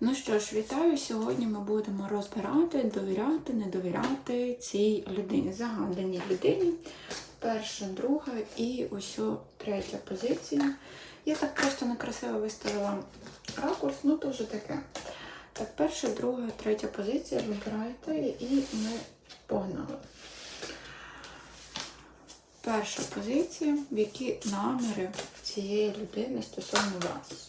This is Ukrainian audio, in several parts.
Ну що ж, вітаю! Сьогодні ми будемо розбирати, довіряти, не довіряти цій людині, загаданій людині. Перша, друга і ось третя позиція. Я так просто некрасиво виставила ракурс, ну то вже таке. Так, перша, друга, третя позиція. Вибирайте і ми погнали. Перша позиція, які наміри цієї людини стосовно вас.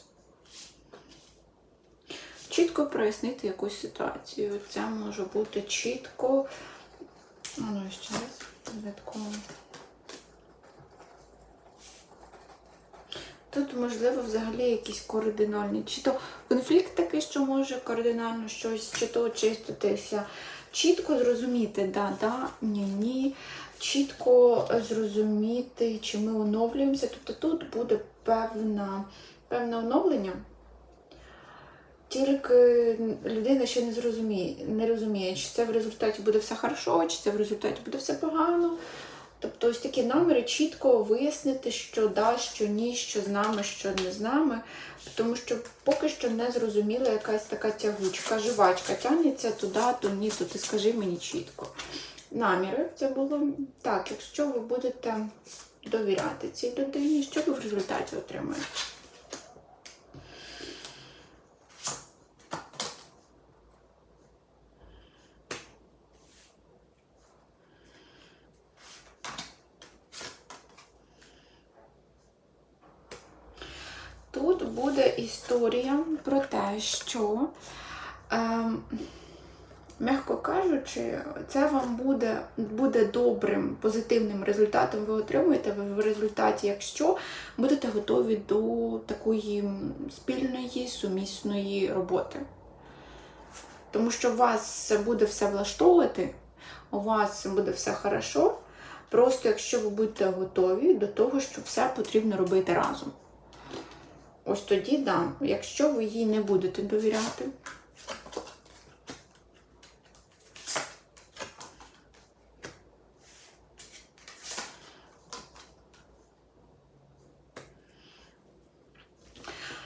Чітко прояснити якусь ситуацію. Це може бути чітко. Ну ще раз, додатково. Тут, можливо, взагалі якісь координальні, чи то конфлікт такий, що може кардинально щось, чи то очиститися. Чітко зрозуміти, да, да, ні, ні. Чітко зрозуміти, чи ми оновлюємося. Тобто тут буде певна, певне оновлення. Тільки людина ще не зрозуміє, не розуміє, чи це в результаті буде все хорошо, чи це в результаті буде все погано. Тобто ось такі наміри чітко вияснити, що да, що ні, що з нами, що не з нами. Тому що поки що не зрозуміла якась така тягучка, живачка тягнеться туди, то ні, то ти скажи мені чітко. Наміри це було так, якщо ви будете довіряти цій людині, що ви в результаті отримаєте? Тут буде історія про те, що, ем, м'яко кажучи, це вам буде, буде добрим, позитивним результатом ви отримуєте в результаті, якщо будете готові до такої спільної, сумісної роботи. Тому що у вас буде все влаштовувати, у вас буде все хорошо. Просто якщо ви будете готові до того, що все потрібно робити разом. Ось тоді да. Якщо ви їй не будете довіряти,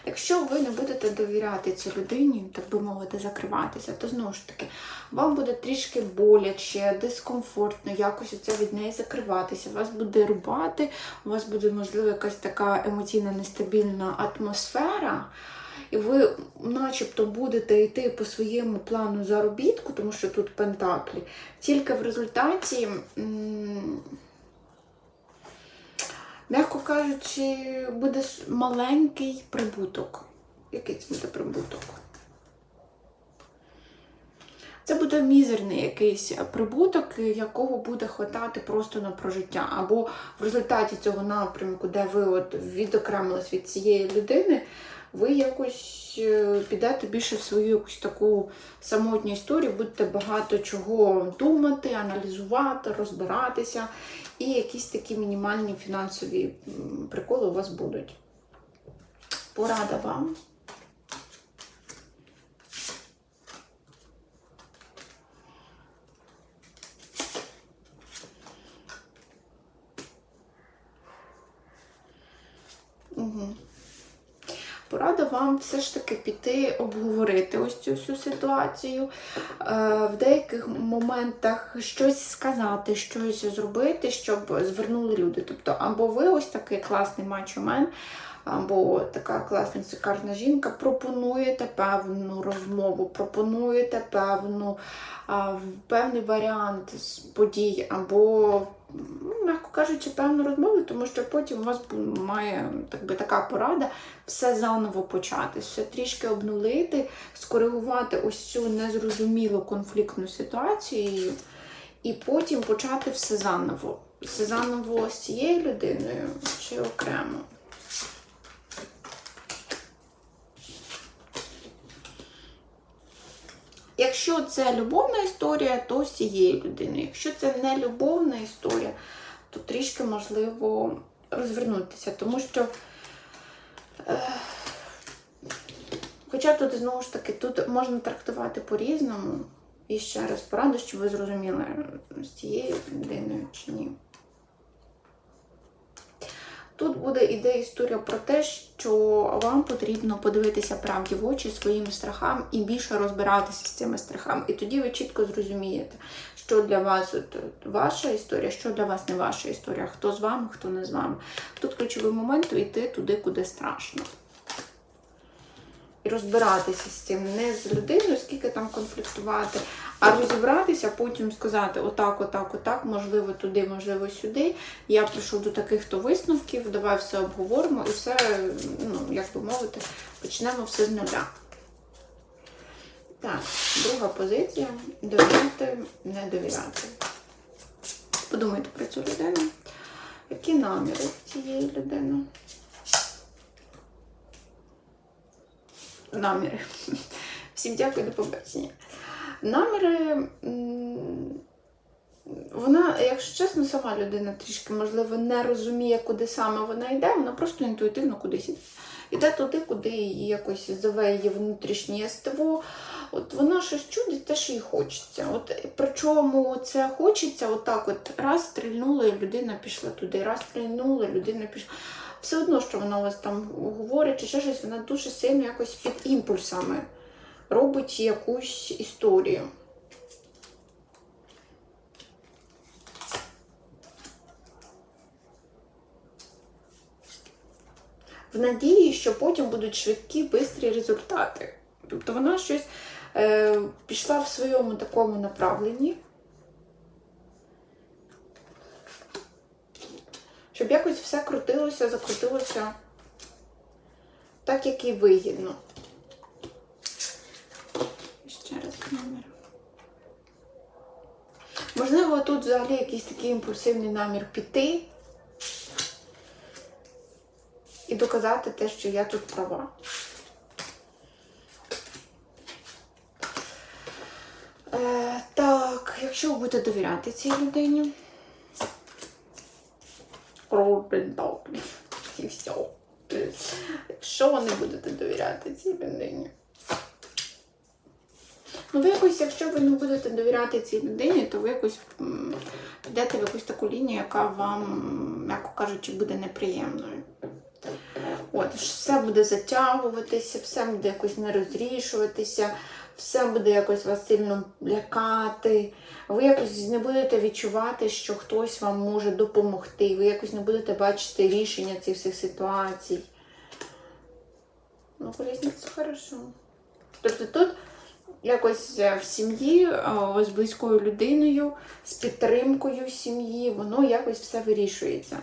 Якщо ви не будете довіряти цій людині, так би мовити, закриватися, то знову ж таки, вам буде трішки боляче, дискомфортно, якось це від неї закриватися. Вас буде рубати, у вас буде, можливо, якась така емоційно нестабільна атмосфера. І ви, начебто, будете йти по своєму плану заробітку, тому що тут пентаклі, тільки в результаті. М'яко кажучи, буде маленький прибуток. Який це буде прибуток? Це буде мізерний якийсь прибуток, якого буде хватати просто на прожиття. Або в результаті цього напрямку, де ви от відокремились від цієї людини, ви якось е, підете більше в свою якусь таку самотню історію, будете багато чого думати, аналізувати, розбиратися, і якісь такі мінімальні фінансові приколи у вас будуть. Порада вам. Угу. Порада вам все ж таки піти обговорити ось цю всю ситуацію, е, в деяких моментах щось сказати, щось зробити, щоб звернули люди. Тобто, або ви ось такий класний мачомен, або така класна цикарна жінка, пропонуєте певну розмову, пропонуєте певну, певний варіант подій, або ну, м'яко кажучи, певну розмову, тому що потім у вас має так би, така порада все заново почати, все трішки обнулити, скоригувати ось цю незрозумілу конфліктну ситуацію, і потім почати все заново. Все заново з цією людиною чи окремо. Якщо це любовна історія, то з цією людиною. Якщо це не любовна історія, то трішки можливо розвернутися. Тому що, е, хоча тут, знову ж таки, тут можна трактувати по-різному. І ще раз пораду, щоб ви зрозуміли, з цією людиною чи ні. Тут буде іде історія про те, що вам потрібно подивитися правді в очі своїм страхам і більше розбиратися з цими страхами. І тоді ви чітко зрозумієте, що для вас от, ваша історія, що для вас не ваша історія, хто з вами, хто не з вами. Тут ключовий момент йти туди, куди страшно. І розбиратися з цим не з людиною, скільки там конфліктувати, а розібратися, потім сказати отак, отак, отак, можливо, туди, можливо, сюди. Я прийшов до таких то висновків, давай все обговоримо і все, ну, як би мовити, почнемо все з нуля. Так, друга позиція довіряти, не довіряти. Подумайте про цю людину. Які наміри цієї людини? Наміри. Всім дякую, до побачення. Наміри. Вона, якщо чесно, сама людина трішки, можливо, не розуміє, куди саме вона йде, вона просто інтуїтивно кудись іде. Іде туди, куди її якось зове її внутрішнє єство. От вона щось чудить, те, що їй хочеться. От причому це хочеться, отак, от раз стрільнула, і людина пішла туди, раз стрільнула, людина пішла. Все одно, що вона у вас там говорить, чи ще щось, вона дуже сильно якось під імпульсами робить якусь історію. В надії, що потім будуть швидкі, бистрі результати. Тобто вона щось е, пішла в своєму такому направленні, щоб якось все крутилося, закрутилося так, як і вигідно. Ще раз номер. Можливо, тут взагалі якийсь такий імпульсивний намір піти і доказати те, що я тут права. Е, так, якщо ви будете довіряти цій людині. І все. Якщо ви не будете довіряти цій людині. Ну, ви якось, якщо ви не будете довіряти цій людині, то ви якось підете в якусь таку лінію, яка вам, м'яко кажучи, буде неприємною. От, все буде затягуватися, все буде якось не розрішуватися, все буде якось вас сильно лякати. Ви якось не будете відчувати, що хтось вам може допомогти. Ви якось не будете бачити рішення цих всіх ситуацій. Ну, колісниця хорошо. Тобто тут якось е, в сім'ї, е, з близькою людиною, з підтримкою сім'ї, воно якось все вирішується.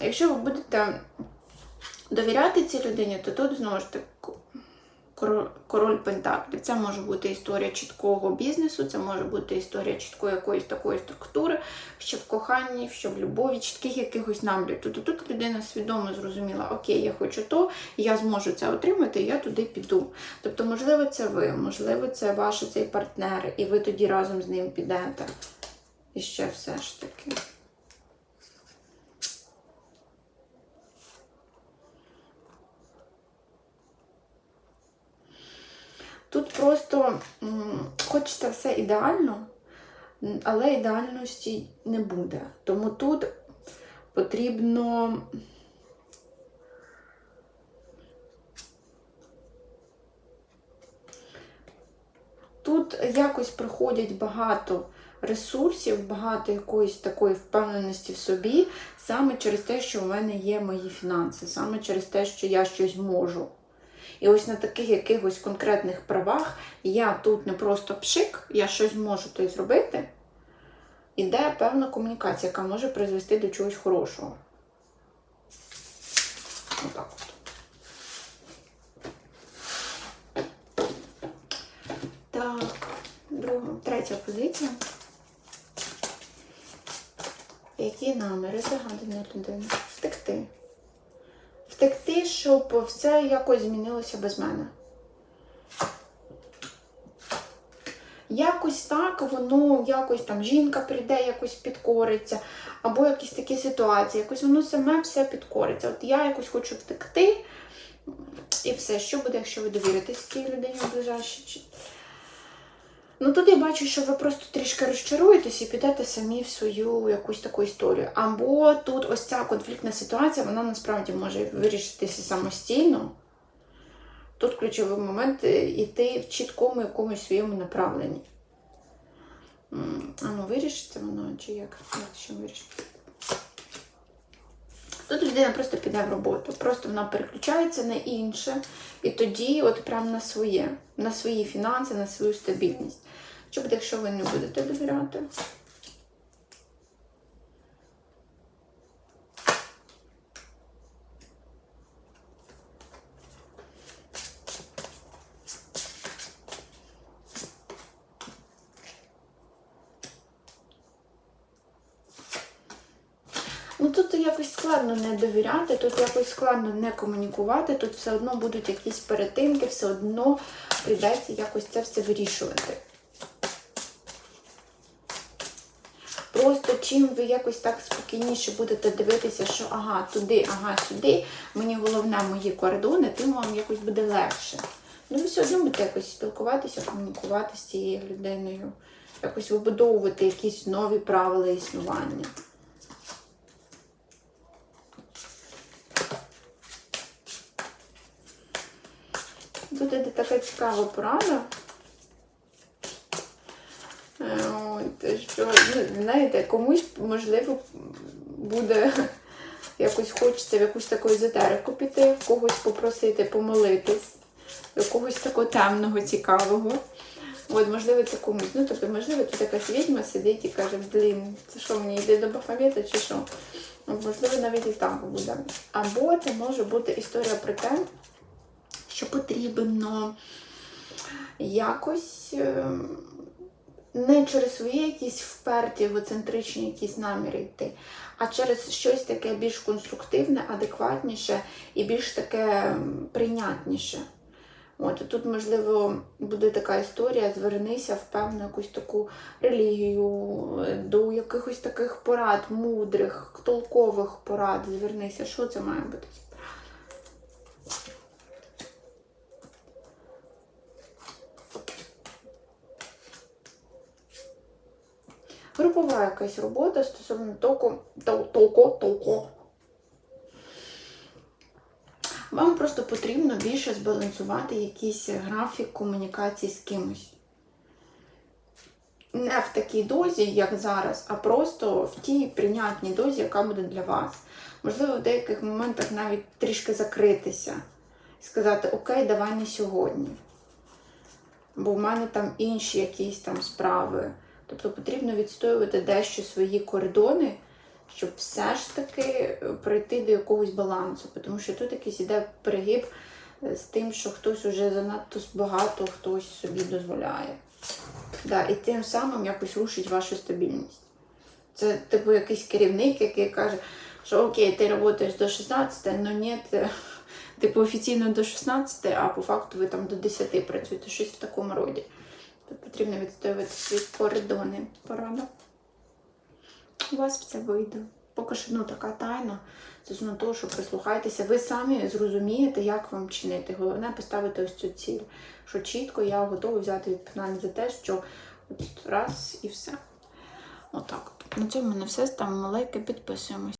Якщо ви будете довіряти цій людині, то тут знову ж таки король Пентаклів. Це може бути історія чіткого бізнесу, це може бути історія чіткої якоїсь такої структури, що в коханні, що в любові, чітких якихось намірів. Тобто тут людина свідомо зрозуміла, окей, я хочу то, я зможу це отримати, я туди піду. Тобто, можливо, це ви, можливо, це ваш цей партнер, і ви тоді разом з ним підете. І ще все ж таки. Тут просто хочеться все ідеально, але ідеальності не буде. Тому тут потрібно. Тут якось приходять багато ресурсів, багато якоїсь такої впевненості в собі, саме через те, що в мене є мої фінанси, саме через те, що я щось можу. І ось на таких якихось конкретних правах я тут не просто пшик, я щось можу то зробити. Іде певна комунікація, яка може призвести до чогось хорошого. Отак от. Так, друга, третя позиція. Які наміри загадання людини? Втекти. Втекти, щоб все якось змінилося без мене. Якось так, воно якось там жінка прийде, якось підкориться, або якісь такі ситуації, якось воно саме все підкориться. От я якось хочу втекти, і все, що буде, якщо ви довіритесь цій людині в ближайші. Ну тут я бачу, що ви просто трішки розчаруєтесь і підете самі в свою якусь таку історію. Або тут ось ця конфліктна ситуація, вона насправді може вирішитися самостійно. Тут ключовий момент е, іти в чіткому якомусь своєму направленні. А ну вирішиться воно чи як? Як ще вирішиться? Тут людина просто піде в роботу, просто вона переключається на інше, і тоді, от прям на своє, на свої фінанси, на свою стабільність. Що буде, якщо ви не будете довіряти? Ну тут якось складно не довіряти, тут якось складно не комунікувати, тут все одно будуть якісь перетинки, все одно прийдеться якось це все вирішувати. Просто чим ви якось так спокійніше будете дивитися, що ага, туди, ага, сюди, мені головне мої кордони, тим вам якось буде легше. Ну, ви все одно будете якось спілкуватися, комунікувати з цією людиною, якось вибудовувати якісь нові правила існування. Тут іде така цікава порада. Е, От, що, ну, знаєте, комусь, можливо, буде якось хочеться в якусь таку езотерику піти, в когось попросити помолитись, до когось такого темного, цікавого. От, можливо, це комусь. Ну, тобто, можливо, тут якась відьма сидить і каже, блін, це що мені йде до Бахамета чи що? Можливо, навіть і так буде. Або це може бути історія про те, що потрібно якось е, не через свої якісь вперті, егоцентричні якісь наміри йти, а через щось таке більш конструктивне, адекватніше і більш таке прийнятніше. От тут, можливо, буде така історія: звернися в певну якусь таку релігію, е, до якихось таких порад, мудрих, толкових порад. Звернися, що це має бути? Групова якась робота стосовно толку, тол- толко. Вам просто потрібно більше збалансувати якийсь графік комунікації з кимось. Не в такій дозі, як зараз, а просто в тій прийнятній дозі, яка буде для вас. Можливо, в деяких моментах навіть трішки закритися і сказати, окей, давай не сьогодні. Бо в мене там інші якісь там справи. Тобто потрібно відстоювати дещо свої кордони, щоб все ж таки е, прийти до якогось балансу. Тому що тут якийсь іде перегиб е, з тим, що хтось уже занадто багато хтось собі дозволяє. Да, і тим самим якось рушить вашу стабільність. Це типу якийсь керівник, який каже, що окей, ти працюєш до 16, але ні, е, типу офіційно до 16, а по факту ви там до 10 працюєте, щось в такому роді. Тут потрібно відстоювати свої кордони. Порада. У вас все вийде. Поки що ну, така тайна. Стосовно того, що прислухайтеся, ви самі зрозумієте, як вам чинити. Головне поставити ось цю ціль. Що чітко я готова взяти відповідальність за те, що от раз і все. Отак. На цьому мене все. Ставимо лайки, підписуємось.